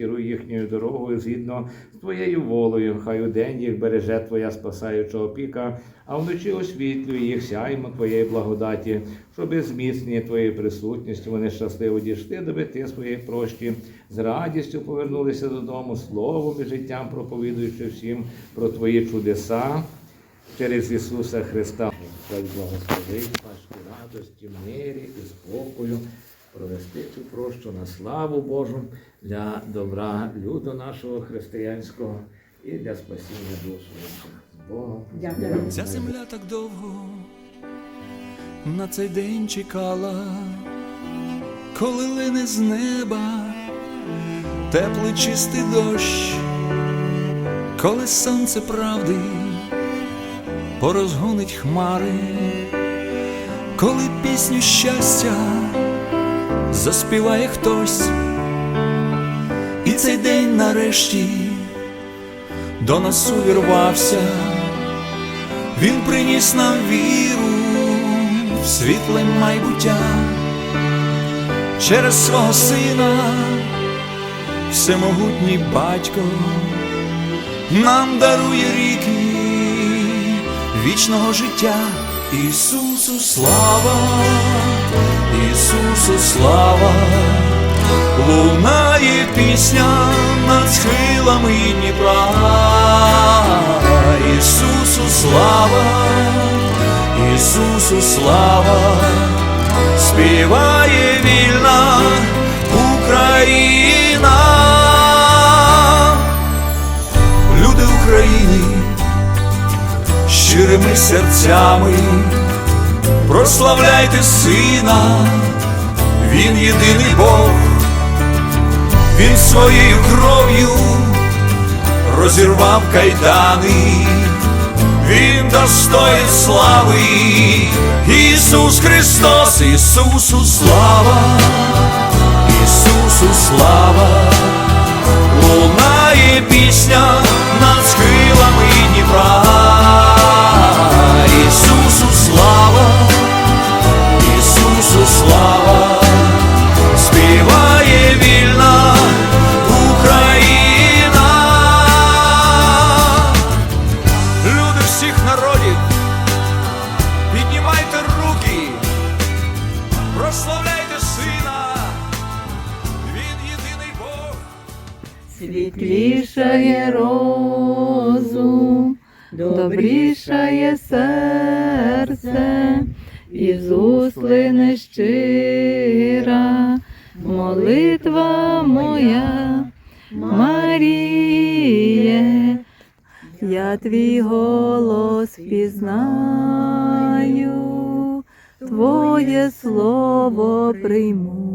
керуй їхньою дорогою згідно з твоєю волею. Хай у день їх береже Твоя спасаюча опіка, а вночі освітлює їх сяймо Твоєї благодаті, щоби зміцнені Твоєю присутністю вони щасливо дійшли до мети своєї прощі, з радістю повернулися додому, словом і життям проповідуючи всім про Твої чудеса через Ісуса Христа. Хай благословить Пашки радості, мирі і спокою, провести цю прощу на славу Божу для добра люду нашого християнського і для спасіння душ наших. З Богом. Ця земля так довго на цей день чекала, коли лине з неба теплий чистий дощ, коли сонце правди порозгонить хмари, коли пісню щастя заспіває хтось, і цей день нарешті до нас увірвався. Він приніс нам віру в світле майбуття через свого сина, всемогутній батько нам дарує ріки вічного життя. Ісусу слава, Ісусу слава, лунає пісня над схилами Дніпра. Ісусу слава, Ісусу слава, співає вільна Україна, люди України, щирими серцями, прославляйте сина, він єдиний Бог, він своєю кров'ю розірвав кайдани, Він достоїн слави, Ісус Христос, Ісусу слава, слава, співає вільна Україна. Люди всіх народів, піднімайте руки, прославляйте сина, він єдиний Бог. Світлішає розум, добрішає серце, і з уст щира молитва моя, Маріє, я твій голос пізнаю, твоє слово прийму.